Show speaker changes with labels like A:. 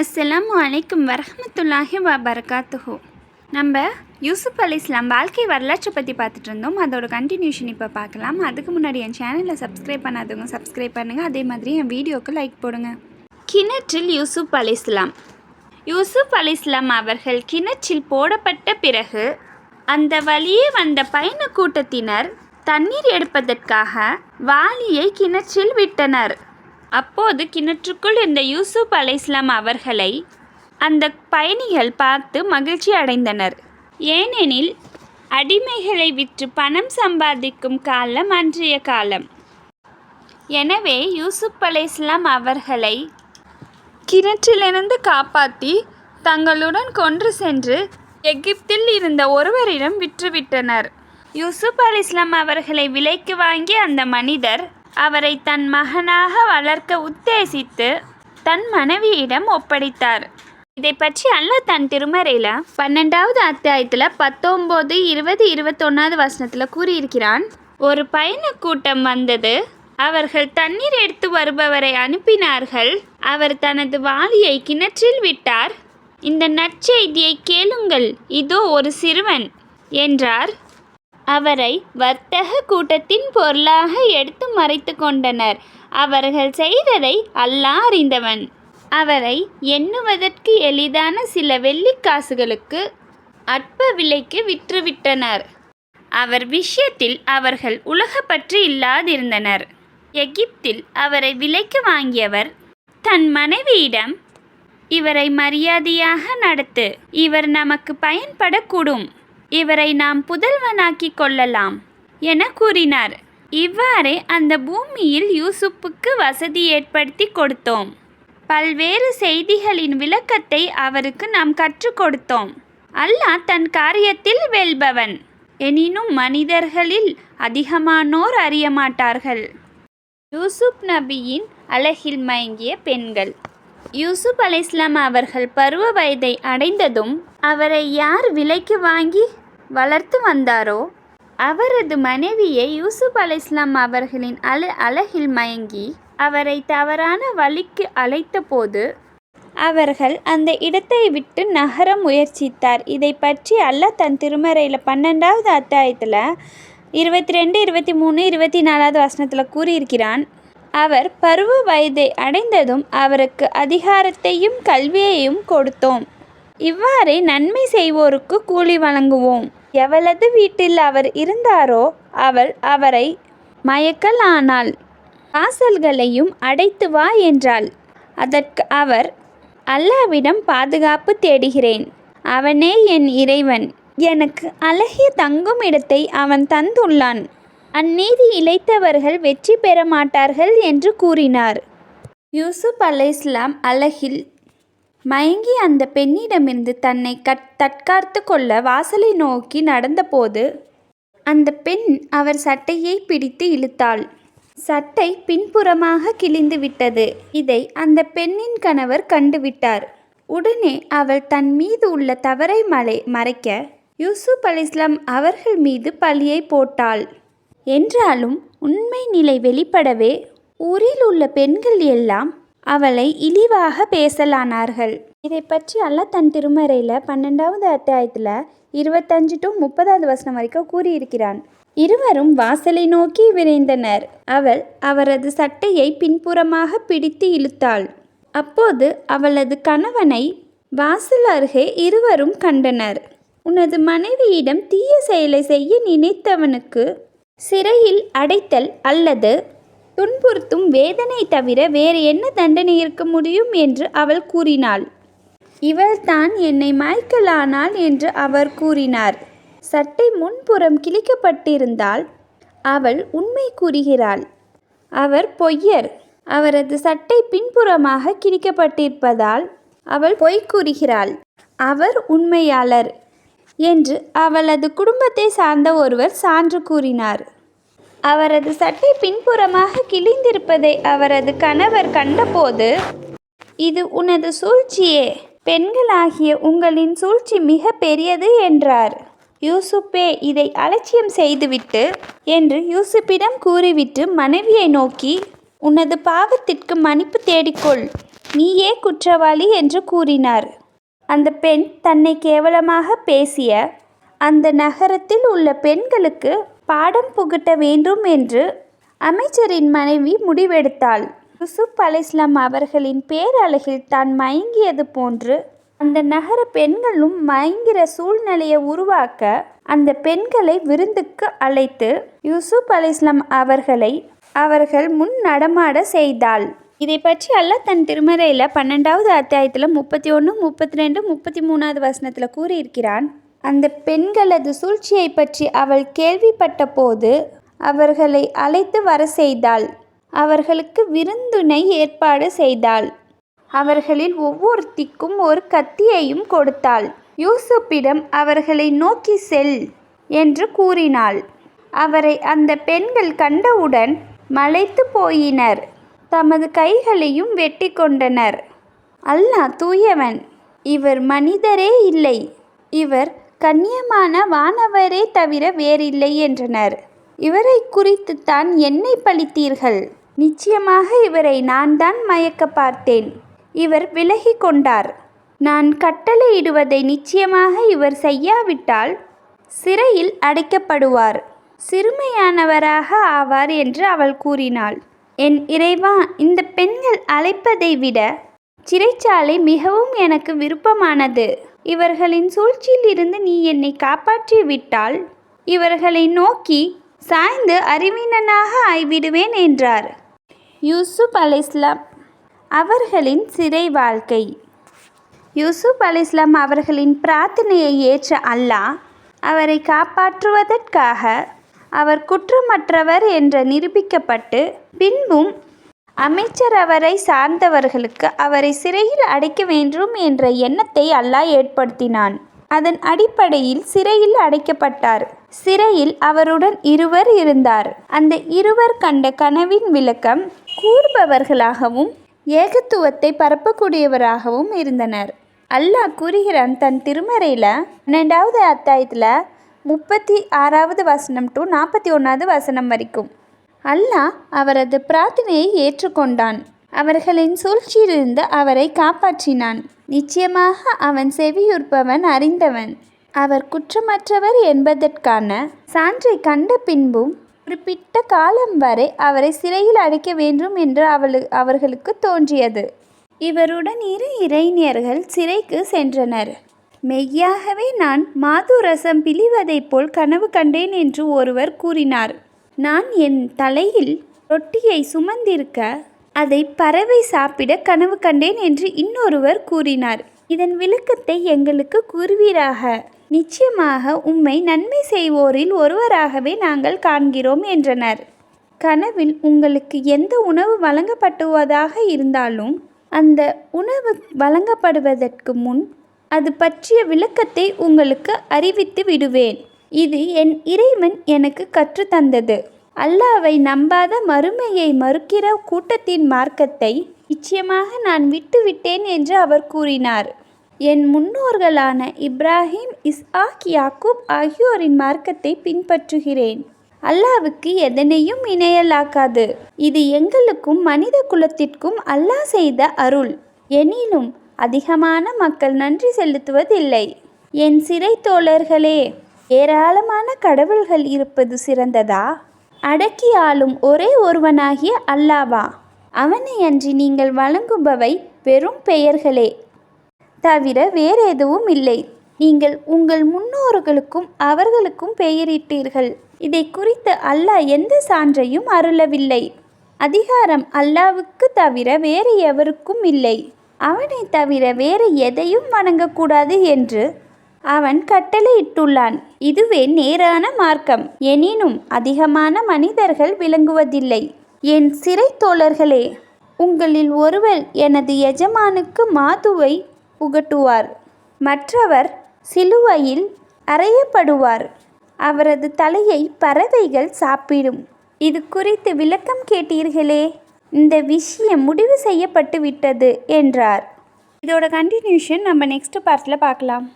A: அஸ்ஸலாமு அலைக்கும் வரமத்துல்லாஹி வ பரகாத்துஹு நம்ம யூசுப் அலி இஸ்லாம் வாழ்க்கை வரலாற்றை பற்றி பார்த்துட்டு இருந்தோம். அதோட கண்டினியூஷன் இப்போ பார்க்கலாம். அதுக்கு முன்னாடி என் சேனலை சப்ஸ்கிரைப் பண்ணாதவங்க சப்ஸ்கிரைப் பண்ணுங்கள் அதே மாதிரி என் வீடியோக்கு லைக் போடுங்க. கிணற்றில் யூசுப் அலி இஸ்லாம். யூசுப் அலி இஸ்லாம் அவர்கள் கிணற்றில் போடப்பட்ட பிறகு அந்த வழியே வந்த பயண கூட்டத்தினர் தண்ணீர் எடுப்பதற்காக வாளியை கிணற்றில் விட்டனர். அப்போது கிணற்றுக்குள் இருந்த யூசுப் அலைஸ்லாம் அவர்களை அந்த பயணிகள் பார்த்து மகிழ்ச்சி அடைந்தனர். ஏனெனில் அடிமைகளை விற்று பணம் சம்பாதிக்கும் காலம் அன்றைய காலம். எனவே யூசுப் அலைஸ்லாம் அவர்களை கிணற்றிலிருந்து காப்பாற்றி தங்களுடன் கொன்று சென்று எகிப்தில் இருந்த ஒருவரிடம் விற்றுவிட்டனர். யூசுப் அலிஸ்லாம் அவர்களை விலைக்கு வாங்கிய அந்த மனிதர் அவரை தன் மகனாக வளர்க்க உத்தேசித்து தன் மனைவியிடம் ஒப்படைத்தார். இதை பற்றி அல்லாஹ் தன் திருமறையில் பன்னெண்டாவது அத்தியாயத்தில் பத்தொம்போது இருபது இருபத்தொன்னாவது வசனத்தில் கூறியிருக்கிறான். ஒரு பயண கூட்டம் வந்தது. அவர்கள் தண்ணீர் எடுத்து வருபவரை அனுப்பினார்கள். அவர் தனது வாளியை கிணற்றில் விட்டார். இந்த நற்செய்தியை கேளுங்கள். இதோ ஒரு சிறுவன் என்றார். அவரை வர்த்தக கூட்டத்தின் பொருளாக எடுத்து மறைத்து கொண்டனர். அவர்கள் செய்ததை அல்லாஹ் அறிந்தவன். அவரை எண்ணுவதற்கு எளிதான சில வெள்ளிக்காசுகளுக்கு அற்ப விலைக்கு விற்றுவிட்டனர். அவர் விஷயத்தில் அவர்கள் உலகப்பற்று இல்லாதிருந்தனர். எகிப்தில் அவரை விலைக்கு வாங்கியவர் தன் மனைவியிடம் இவரை மரியாதையாக நடத்து இவர் நமக்கு பயன்படக்கூடும். இவரை நாம் புதல்வனாக்கிக் கொள்ளலாம் என கூறினார். இவ்வாறே அந்த பூமியில் யூசுப்புக்கு வசதி ஏற்படுத்தி கொடுத்தோம். பல்வேறு செய்திகளின் விளக்கத்தை அவருக்கு நாம் கற்றுக் கொடுத்தோம். அல்லாஹ் தன் காரியத்தில் வெல்பவன். எனினும் மனிதர்களில் அதிகமானோர் அறிய மாட்டார்கள் யூசுப் நபியின் அழகில் மயங்கிய பெண்கள். யூசுப் அலைஸ்லாம் அவர்கள் பருவ வயதை அடைந்ததும் அவரை யார் விலைக்கு வாங்கி வளர்த்து வந்தாரோ அவரது மனைவியை யூசுப் அலைஸ்லாம் அவர்களின் அல அழகில் மயங்கி அவரை தவறான வழிக்கு அழைத்தபோது அவர்கள் அந்த இடத்தை விட்டு நகர முயற்சித்தார். இதை பற்றி அல்லாஹ் தன் திருமறையில் பன்னெண்டாவது அத்தியாயத்தில் இருபத்தி ரெண்டு இருபத்தி மூணு இருபத்தி நாலாவது வசனத்தில் கூறியிருக்கிறான். அவர் பருவ வயதை அடைந்ததும் அவருக்கு அதிகாரத்தையும் கல்வியையும் கொடுத்தோம். இவ்வாறே நன்மை செய்வோருக்கு கூலி வழங்குவோம். எவளது வீட்டில் அவர் இருந்தாரோ அவள் அவரை மயக்கல் ஆனாள் வாசல்களையும் அடைத்து வா என்றாள். அதற்கு அவர் அல்லாவிடம் பாதுகாப்பு தேடுகிறேன். அவனே என் இறைவன். எனக்கு அழகிய தங்கும் இடத்தை அவன் தந்துள்ளான். அந்நீதி இழைத்தவர்கள் வெற்றி பெற மாட்டார்கள் என்று கூறினார். யூசுப் அலைஸ்லாம் அழகில் மயங்கி அந்த பெண்ணிடமிருந்து தன்னை கட் தற்காத்து கொள்ள வாசலை நோக்கி நடந்தபோது அந்த பெண் அவர் சட்டையை பிடித்து இழுத்தாள். சட்டை பின்புறமாக கிழிந்து விட்டது. இதை அந்த பெண்ணின் கணவர் கண்டுவிட்டார் உடனே அவள் தன் மீது உள்ள தவறை மலை மறைக்க யூசுப் அலிஸ்லாம் அவர்கள் மீது பழியை போட்டாள். என்றாலும் உண்மை நிலை வெளிப்படவே ஊரில் உள்ள பெண்கள் எல்லாம் அவளை இழிவாக பேசலானார்கள். இதை பற்றி அல்லா தன் திருமறையில் பன்னெண்டாவது அத்தியாயத்தில் இருபத்தஞ்சு டு முப்பதாவது வசனம் வரைக்கும் கூறியிருக்கிறான். இருவரும் வாசலை நோக்கி விரைந்தனர். அவள் அவரது சட்டையை பின்புறமாக பிடித்து இழுத்தாள். அப்போது அவளது கணவனை வாசல் அருகே இருவரும் கண்டனர். உனது மனைவியிடம் தீய செயலை செய்ய நினைத்தவனுக்கு சிறையில் அடைத்தல் அல்லது துன்புறுத்தும் வேதனை தவிர வேறு என்ன தண்டனை இருக்க முடியும் என்று அவள் கூறினாள். இவள்தான் என்னை மாய்க்கலானாள் என்று அவர் கூறினார். சட்டை முன்புறம் கிழிக்கப்பட்டிருந்தால் அவள் உண்மை கூறுகிறாள். அவர் பொய்யர். அவரது சட்டை பின்புறமாக கிழிக்கப்பட்டிருப்பதால் அவள் பொய் கூறுகிறாள். அவர் உண்மையாளர். என்று அவளது குடும்பத்தை சார்ந்த ஒருவர் சான்று கூறினார். அவரது சட்டை பின்புறமாக கிழிந்திருப்பதை அவரது கணவர் கண்டபோது இது உனது சூழ்ச்சியே பெண்களாகிய உங்களின் சூழ்ச்சி மிக பெரியது என்றார். யூசுப்பே இதை அலட்சியம் செய்துவிட்டு என்று யூசுப்பிடம் கூறிவிட்டு மனைவியை நோக்கி உனது பாவத்திற்கு மன்னிப்பு தேடிக்கொள் நீயே குற்றவாளி என்று கூறினார். அந்த பெண் தன்னை கேவலமாக பேசிய அந்த நகரத்தில் உள்ள பெண்களுக்கு பாடம் புகட்ட வேண்டும் என்று அமைச்சரின் மனைவி முடிவெடுத்தாள். யூசுப் அலைஸ்லாம் அவர்களின் பேரழகில் தான் மயங்கியது போன்று அந்த நகர பெண்களும் மயங்கிற சூழ்நிலையை உருவாக்க அந்த பெண்களை விருந்துக்கு அழைத்து யூசுப் அலைஸ்லாம் அவர்களை அவர்கள் முன் நடமாட செய்தாள். இதை பற்றி அல்லாஹ் தன் திருமறையில் பன்னெண்டாவது அத்தியாயத்தில் முப்பத்தி ஒன்று முப்பத்தி ரெண்டு முப்பத்தி மூணாவது வசனத்தில் கூறியிருக்கிறான். அந்த பெண்களது சூழ்ச்சியை பற்றி அவள் கேள்விப்பட்ட போது அவர்களை அழைத்து வர செய்தாள். அவர்களுக்கு விருந்துணை ஏற்பாடு செய்தாள். அவர்களில் ஒவ்வொருத்திக்கும் ஒரு கத்தியையும் கொடுத்தாள். யூசுப்பிடம் அவர்களை நோக்கி செல் என்று கூறினாள். அவரை அந்த பெண்கள் கண்டவுடன் மலைத்து போயினர். தமது கைகளையும் வெட்டி கொண்டனர் அல்லாஹ் தூயவன் இவர் மனிதரே இல்லை. இவர் கண்ணியமான வானவரே தவிர வேறில்லை என்றனர். இவரை குறித்து தான் என்னை பழித்தீர்கள். நிச்சயமாக இவரை நான் தான் மயக்க பார்த்தேன். இவர் விலகி கொண்டார். நான் கட்டளையிடுவதை நிச்சயமாக இவர் செய்யாவிட்டால் சிறையில் அடைக்கப்படுவார். சிறுமையானவராக ஆவார் என்று அவள் கூறினாள். என் இறைவா இந்த பெண்கள் அழைப்பதை விட சிறைச்சாலை மிகவும் எனக்கு விருப்பமானது. இவர்களின் சூழ்ச்சியிலிருந்து நீ என்னை காப்பாற்றி விட்டால் இவர்களை நோக்கி சாய்ந்து அறிவீனனாக ஆய்விடுவேன் என்றார். யூசுப் அலைஸ்லாம் அவர்களின் சிறை வாழ்க்கை. யூசுப் அலைஸ்லாம் அவர்களின் பிரார்த்தனையை ஏற்ற அல்லாஹ் அவரை காப்பாற்றுவதற்காக அவர் குற்றமற்றவர் என்று நிரூபிக்கப்பட்டு பின்பும் அமைச்சர் அவரை சார்ந்தவர்களுக்கு அவரை சிறையில் அடைக்க வேண்டும் என்ற எண்ணத்தை அல்லாஹ் ஏற்படுத்தினான். அதன் அடிப்படையில் சிறையில் அடைக்கப்பட்டார். சிறையில் அவருடன் இருவர் இருந்தார். அந்த இருவர் கண்ட கனவின் விளக்கம் கூறுபவர்களாகவும் ஏகத்துவத்தை பரப்பக்கூடியவராகவும் இருந்தனர். அல்லாஹ் கூறுகிறான் தன் திருமறையில் பன்னெண்டாவது அத்தாயத்தில் முப்பத்தி ஆறாவது வசனம் டு நாற்பத்தி ஒன்றாவது வசனம் வரைக்கும். அல்லாஹ் அவரது பிரார்த்தனையை ஏற்றுக்கொண்டான். அவர்களின் சூழ்ச்சியிலிருந்து அவரை காப்பாற்றினான். நிச்சயமாக அவன் செவியுற்பவன் அறிந்தவன். அவர் குற்றமற்றவர் என்பதற்கான சான்றை கண்ட பின்பும் குறிப்பிட்ட காலம் வரை அவரை சிறையில் அடைக்க வேண்டும் என்று அவளு அவர்களுக்கு தோன்றியது. இவருடன் இரு இறைஞர்கள் சிறைக்கு சென்றனர். மெய்யாகவே நான் மாதுரசம் பிழிவதைப் போல் கனவு கண்டேன் என்று ஒருவர் கூறினார். நான் என் தலையில் ரொட்டியை சுமந்திருக்க அதை பறவை சாப்பிட கனவு கண்டேன் என்று இன்னொருவர் கூறினார். இதன் விளக்கத்தை எங்களுக்கு கூறுவீராக. நிச்சயமாக உம்மை நன்மை செய்வோரில் ஒருவராகவே நாங்கள் காண்கிறோம் என்றனர். கனவில் உங்களுக்கு எந்த உணவு வழங்கப்பட்டுவதாக இருந்தாலும் அந்த உணவு வழங்கப்படுவதற்கு முன் அது பற்றிய விளக்கத்தை உங்களுக்கு அறிவித்து விடுவேன். இது என் இறைவன் எனக்கு கற்றுத்தந்தது அல்லாவை நம்பாத மறுமையை மறுக்கிற கூட்டத்தின் மார்க்கத்தை நிச்சயமாக நான் விட்டுவிட்டேன் என்று அவர் கூறினார். என் முன்னோர்களான இப்ராஹிம் இஸ்ஆக் யாக்கூப் ஆகியோரின் மார்க்கத்தை பின்பற்றுகிறேன். அல்லாவுக்கு எதனையும் இணையலாக்காது. இது எங்களுக்கும் மனித குலத்திற்கும் அல்லாஹ் செய்த அருள். எனினும் அதிகமான மக்கள் நன்றி செலுத்துவதில்லை. என் சிறை தோழர்களே ஏராளமான கடவுள்கள் இருப்பது சிறந்ததா? அடக்கி ஆளும் ஒரே ஒருவனாகிய அல்லாவா? அவனை அன்றி நீங்கள் வழங்குபவை வெறும் பெயர்களே. தவிர வேறு எதுவும் இல்லை. நீங்கள் உங்கள் முன்னோர்களுக்கும் அவர்களுக்கும் பெயரிட்டீர்கள். இதை குறித்து அல்லாஹ் எந்த சான்றையும் அருளவில்லை. அதிகாரம் அல்லாவுக்கு தவிர வேறு எவருக்கும் இல்லை. அவனை தவிர வேறு எதையும் வணங்கக்கூடாது என்று அவன் கட்டளையிட்டுள்ளான். இதுவே நேரான மார்க்கம். எனினும் அதிகமான மனிதர்கள் விளங்குவதில்லை. என் சிறை தோழர்களே உங்களில் ஒருவர் எனது எஜமானுக்கு மாதுவை புகட்டுவார். மற்றவர் சிலுவையில் அறையப்படுவார். அவரது தலையை பறவைகள் சாப்பிடும். இது குறித்து விளக்கம் கேட்டீர்களே. இந்த விஷயம் முடிவு செய்யப்பட்டு விட்டது என்றார். இதோட கண்டினியூஷன் நம்ம நெக்ஸ்ட் பார்ட்டில் பார்க்கலாம்.